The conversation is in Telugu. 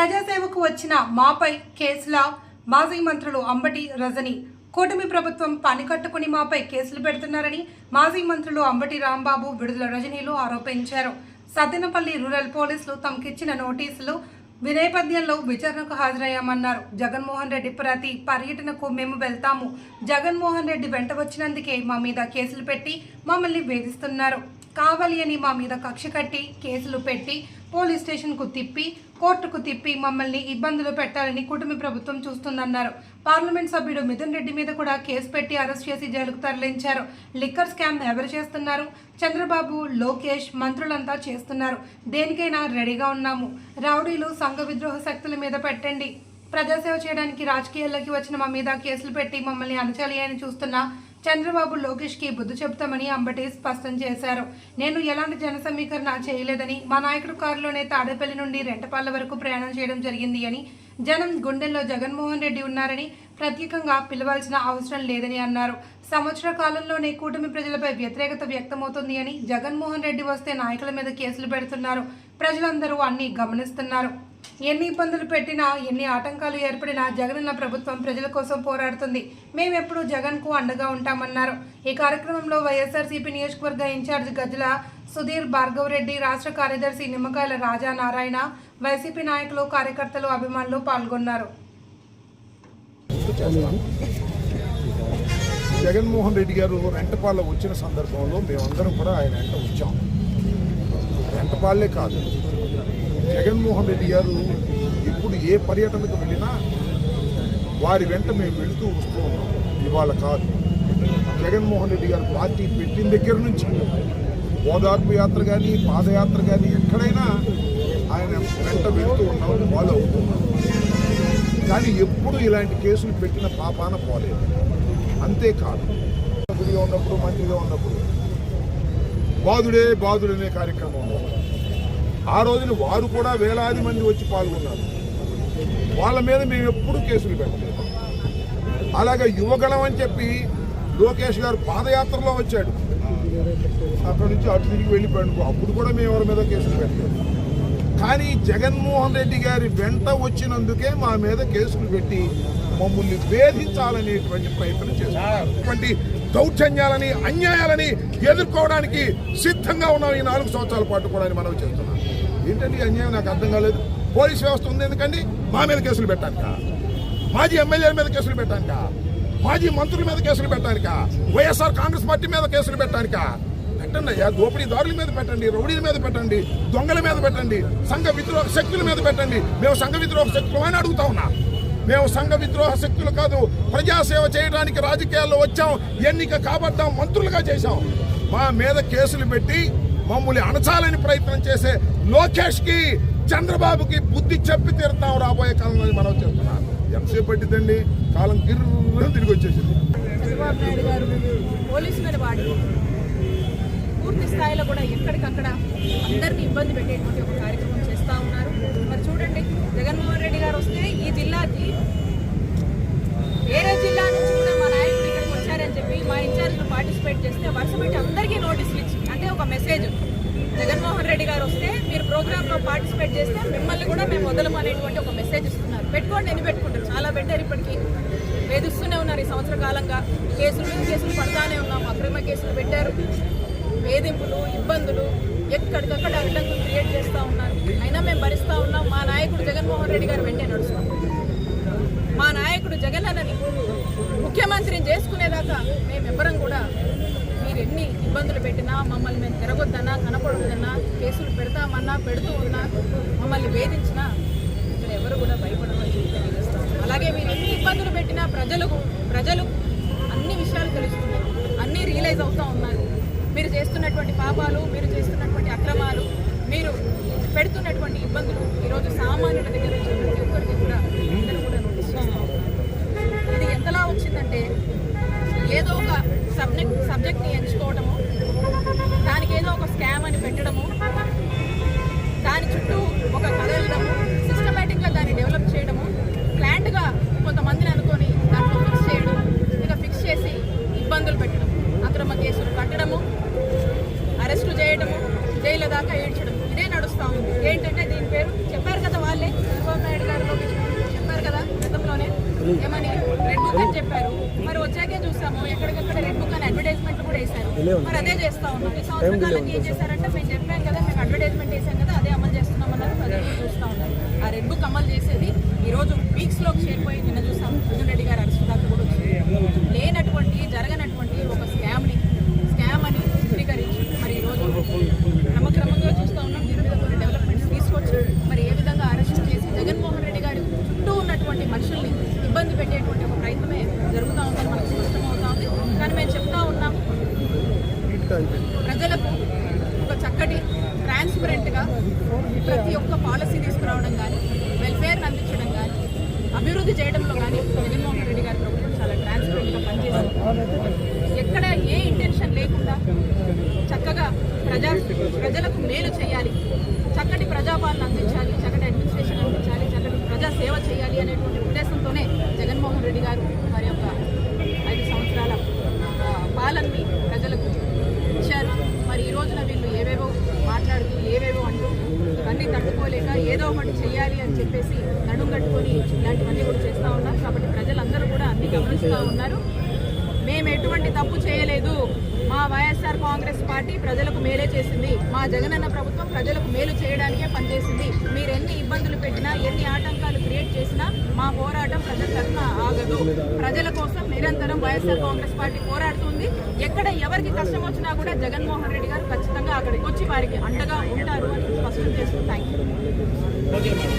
ప్రజాసేవకు వచ్చిన మాపై కేసుల మాజీ మంత్రులు అంబటి రజని కూటమి ప్రభుత్వం పనికట్టుకుని మాపై కేసులు పెడుతున్నారని మాజీ మంత్రులు అంబటి రాంబాబు విడుదల రజనీలు ఆరోపించారు. సద్దెనపల్లి రూరల్ పోలీసులు తమకిచ్చిన నోటీసులు వినేపథ్యంలో విచారణకు హాజరయ్యామన్నారు. జగన్మోహన్ రెడ్డి ప్రతి పర్యటనకు మేము వెళ్తాము. జగన్మోహన్ రెడ్డి వెంట వచ్చినందుకే మా మీద కేసులు పెట్టి మమ్మల్ని వేధిస్తున్నారు. కావాలి అని మా మీద కక్ష కట్టి కేసులు పెట్టి పోలీస్ స్టేషన్కు తిప్పి కోర్టుకు తిప్పి మమ్మల్ని ఇబ్బందులు పెట్టాలని కూటమి ప్రభుత్వం చూస్తుందన్నారు. పార్లమెంట్ సభ్యుడు మిథున్ రెడ్డి మీద కూడా కేసు పెట్టి అరెస్ట్ చేసి జైలుకు తరలించారు. లిక్కర్ స్కామ్ ఎవరు చేస్తున్నారు? చంద్రబాబు లోకేష్ మంత్రులంతా చేస్తున్నారు. దేనికైనా రెడీగా ఉన్నాము. రౌడీలు సంఘ విద్రోహ శక్తుల మీద పెట్టండి. ప్రజాసేవ చేయడానికి రాజకీయాల్లోకి వచ్చిన మా మీద కేసులు పెట్టి మమ్మల్ని అణచాలి అని చూస్తున్న చంద్రబాబు లోకేష్కి బుద్ధి చెప్తామని అంబటి స్పష్టం చేశారు. నేను ఎలాంటి జన సమీకరణ చేయలేదని మా నాయకుడు కారులోనే తాడేపల్లి నుండి రెంటపాళ్ళ వరకు ప్రయాణం చేయడం జరిగింది అని జనం గుండెల్లో జగన్మోహన్ రెడ్డి ఉన్నారని ప్రత్యేకంగా పిలవాల్సిన అవసరం లేదని అన్నారు. సంవత్సర కాలంలోనే కూటమి ప్రజలపై వ్యతిరేకత వ్యక్తమవుతుంది అని జగన్మోహన్ రెడ్డి వస్తే నాయకుల మీద కేసులు పెడుతున్నారు. ప్రజలందరూ అన్ని గమనిస్తున్నారు. ఎన్ని ఇబ్బందులు పెట్టినా ఎన్ని ఆటంకాలు ఏర్పడినా జగనన్న ప్రభుత్వం ప్రజల కోసం పోరాడుతుంది. మేమెప్పుడు జగన్కు అండగా ఉంటామన్నారు. ఈ కార్యక్రమంలో వైఎస్ఆర్సీపీ నియోజకవర్గ ఇన్ఛార్జ్ గజల సుధీర్ భార్గవ్ రెడ్డి రాష్ట్ర కార్యదర్శి నిమ్మకాయల రాజా నారాయణ వైసీపీ నాయకులు కార్యకర్తలు అభిమానులు పాల్గొన్నారు. జగన్మోహన్ రెడ్డి గారు రెంటపాల వచ్చిన సందర్భంలో మేమందరం కూడా ఆయన వెంట వచ్చాం. రెంటపాలే కాదు. జగన్మోహన్ రెడ్డి గారు ఇప్పుడు ఏ పర్యటనకు వెళ్ళినా వారి వెంట మేము వెళుతూ వస్తూ ఉన్నాం. ఇవాళ కాదు. జగన్మోహన్ రెడ్డి గారు పార్టీ పెట్టిన దగ్గర నుంచి ఓదార్పు యాత్ర కానీ పాదయాత్ర కానీ ఎక్కడైనా ఆయన వెంట వెళుతూ ఉన్నాం ఫాలో అవుతున్నాం కానీ ఎప్పుడు ఇలాంటి కేసులు పెట్టిన పాపాన పోలేదు. అంతేకాదు. ఉన్నప్పుడు మంచిగా ఉన్నప్పుడు. బాధుడే బాధుడనే కార్యక్రమం. ఆ రోజున వారు కూడా వేలాది మంది వచ్చి పాల్గొన్నారు. వాళ్ళ మీద మేము ఎప్పుడూ కేసులు పెట్టలేదు అలాగే యువగళం అని చెప్పి లోకేష్ గారు పాదయాత్రలో వచ్చాడు. అక్కడి నుంచి అటు తిరిగి వెళ్ళిపోయాడు. అప్పుడు కూడా మేము ఎవరి మీద కేసులు పెట్టలేదు. కానీ జగన్మోహన్ రెడ్డి గారి వెంట వచ్చినందుకే మా మీద కేసులు పెట్టి మమ్మల్ని వేధించాలనేటువంటి ప్రయత్నం చేస్తున్నారు ఇటువంటి దౌర్జన్యాలని అన్యాయాలని ఎదుర్కోవడానికి సిద్ధంగా ఉన్నాం ఈ నాలుగు సంవత్సరాల పాటు కూడా అని మనం చేస్తున్నాం. ఏంటంటే ఈ అన్యాయం? నాకు అర్థం కాలేదు. పోలీస్ వ్యవస్థ ఉంది ఎందుకండి? మా మీద కేసులు పెట్టానుక మాజీ ఎమ్మెల్యేల మీద కేసులు పెట్టానుక మాజీ మంత్రుల మీద కేసులు పెట్టానుక వైఎస్ఆర్ కాంగ్రెస్ పార్టీ మీద కేసులు పెట్టానుకా పెట్టండి అయ్యా. దోపిడీదారుల మీద పెట్టండి రౌడీల మీద పెట్టండి దొంగల మీద పెట్టండి సంఘ విద్రోహ శక్తుల మీద పెట్టండి. మేము సంఘ విద్రోహ శక్తులు అని అడుగుతా ఉన్నా. మేము సంఘ విద్రోహ శక్తులు కాదు ప్రజాసేవ చేయడానికి రాజకీయాల్లో వచ్చాం ఎన్నిక కాబట్టాం మంత్రులుగా చేశాం. మా మీద కేసులు పెట్టి మమ్మల్ని అణచాలని ప్రయత్నం చేసే లోకేష్కి చంద్రబాబుకి బుద్ధి చెప్పి తీరుతాం రాబోయే కాలంలో మనం చేస్తున్నాం. ఎంతసేపు పట్టిందండి కాలం గిర్రు తిరిగి వచ్చేసింది. చంద్రబాబు నాయుడు గారు పోలీసులను వాడి. పూర్తి స్థాయిలో కూడా ఎక్కడికక్కడ అందరినీ ఇబ్బంది పెట్టేటువంటి ఒక కార్యక్రమం చేస్తూ ఉన్నారు. మరి చూడండి జగన్మోహన్ రెడ్డి గారు వస్తే ఈ జిల్లాకి వేరే జిల్లా నుంచి కూడా మా నాయకులు ఇక్కడికి వచ్చారని చెప్పి మా ఇన్ఛార్జ్లు పార్టిసిపేట్ చేస్తే వరుస పెట్టి అందరికీ నోటీసులు ఇచ్చి అంటే ఒక మెసేజ్. జగన్మోహన్ రెడ్డి గారు వస్తే మీరు ప్రోగ్రాంలో పార్టిసిపేట్ చేస్తే మిమ్మల్ని కూడా మేము వదలము అనేటువంటి ఒక మెసేజ్ ఇస్తున్నారు. పెట్టుకోండి ఎన్ని పెట్టుకుంటారు? చాలా పెట్టారు ఇప్పటికీ. వేధిస్తూనే ఉన్నారు ఈ సంవత్సర కాలంగా. కేసులు మీద కేసులు పడతానే ఉన్నాం అక్రమ కేసులు పెట్టారు. వేధింపులు ఇబ్బందులు ఎక్కడికక్కడ అడ్డంకులు క్రియేట్ చేస్తూ ఉన్నారు. అయినా మేము భరిస్తూ ఉన్నాం. మా నాయకుడు జగన్మోహన్ రెడ్డి గారు వెంటే నడుస్తాం. మా నాయకుడు జగన్ అన్నని ముఖ్యమంత్రిని చేసుకునేదాకా మేమెవ్వరం కూడా మీరు ఎన్ని ఇబ్బందులు పెట్టినా మమ్మల్ని మేము తిరగొద్దన్నా కనపడొద్దన్నా కేసులు పెడతామన్నా పెడుతూ ఉన్నా మమ్మల్ని వేధించినా ఇక్కడ ఎవరు కూడా భయపడమని చెప్పి తెలియజేస్తాం. అలాగే మీరు ఎన్ని ఇబ్బందులు పెట్టినా ప్రజలకు ప్రజలు అన్ని విషయాలు తెలుస్తున్నాయి. అన్నీ రియలైజ్ అవుతూ ఉన్నారు. మీరు చేస్తున్నటువంటి పాపాలు మీరు చేస్తున్నటువంటి అక్రమాలు మీరు పెడుతున్నటువంటి ఇబ్బందులు అని చెప్పారు. మరి వచ్చాకే చూసాము. ఎక్కడికక్కడ రెడ్ బుక్ అని అడ్వర్టైజ్మెంట్ కూడా వేశారు. మరి అదే చేస్తా ఉన్నాం. ఈ సంవత్సర కాలానికి ఏం చేశారంటే మేము చెప్పాం కదా మేము అడ్వర్టైజ్మెంట్ వేసాం కదా అదే అమలు చేస్తున్నాం అన్నారు కూడా చూస్తా ఉన్నారు ఆ రెడ్ బుక్ అమలు చేసేది ఈ రోజు వీక్స్లోకి చేరిపోయి నిన్న చూసాం మిథున్ రెడ్డి గారు అరెస్ట్ దాకా కూడా వచ్చింది లేనటువంటి జరగనటువంటి ఒక స్కామ్ని స్కామ్ అని చిత్రీకరించి మరి ఈ రోజు క్రమక్రమంగా చూస్తా ఉన్నాం దీని మీద కొన్ని డెవలప్మెంట్స్ తీసుకొచ్చి మరి ఏ విధంగా అరెస్ట్ చేసి జగన్మోహన్ రెడ్డి గారి చుట్టూ ఉన్నటువంటి మనుషుల్ని ఇబ్బంది పెట్టేటువంటి ఒక ప్రయత్నమే జరుగుతూ ఉందని మనకు స్పష్టమవుతా ఉంది కానీ మేము చెప్తా ఉన్నాం ప్రజలకు ఒక చక్కటి ట్రాన్స్పరెంట్గా ప్రతి ఒక్క పాలసీ తీసుకురావడం కానీ వెల్ఫేర్ని అందించడం కానీ అభివృద్ధి చేయడంలో కానీ జగన్మోహన్ రెడ్డి గారి ప్రభుత్వం చాలా ట్రాన్స్పరెంట్గా పనిచేసింది ఎక్కడ ఏ ఇంటెన్షన్ లేకుండా చక్కగా ప్రజా ప్రజలకు మేలు చేయాలి. చక్కటి ప్రజాపాలన అందించాలి. చక్కటి అడ్మినిస్ట్రేషన్ అందించాలి. చక్కటి ప్రజా సేవ చేయాలి అనేటువంటి ఉద్దేశంతోనే జగన్మోహన్ రెడ్డి గారు వారి యొక్క ఐదు సంవత్సరాల పాలనని ప్రజలకు ఇచ్చారు. మరి ఈ రోజున వీళ్ళు ఏవేవో మాట్లాడుతూ ఏవేవో అంటూ ఇవన్నీ తట్టుకోలేక ఏదో ఒకటి చేయాలి అని చెప్పేసి నడుం కట్టుకొని ఇలాంటివన్నీ కూడా చేస్తూ ఉన్నారు. కాబట్టి ప్రజలందరూ కూడా అన్ని గమనిస్తూ ఉన్నారు. మేము ఎటువంటి తప్పు చేయలేదు. మా వైఎస్ఆర్ కాంగ్రెస్ పార్టీ ప్రజలకు మేలే చేసింది. మా జగనన్న ప్రభుత్వం ప్రజలకు మేలు చేయడానికే పనిచేసింది. మీరు ఎన్ని ఇబ్బందులు పెట్టినా ఎన్ని ఆటంకాలు క్రియేట్ చేసినా మా పోరాటం ప్రజల తరఫున ఆగదు. ప్రజల కోసం నిరంతరం వైఎస్ఆర్ కాంగ్రెస్ పార్టీ పోరాడుతుంది. ఎక్కడ ఎవరికి కష్టం వచ్చినా కూడా జగన్మోహన్ రెడ్డి గారు ఖచ్చితంగా అక్కడికి వచ్చి వారికి అండగా ఉంటారు అని స్పష్టం చేస్తూ థ్యాంక్ యూ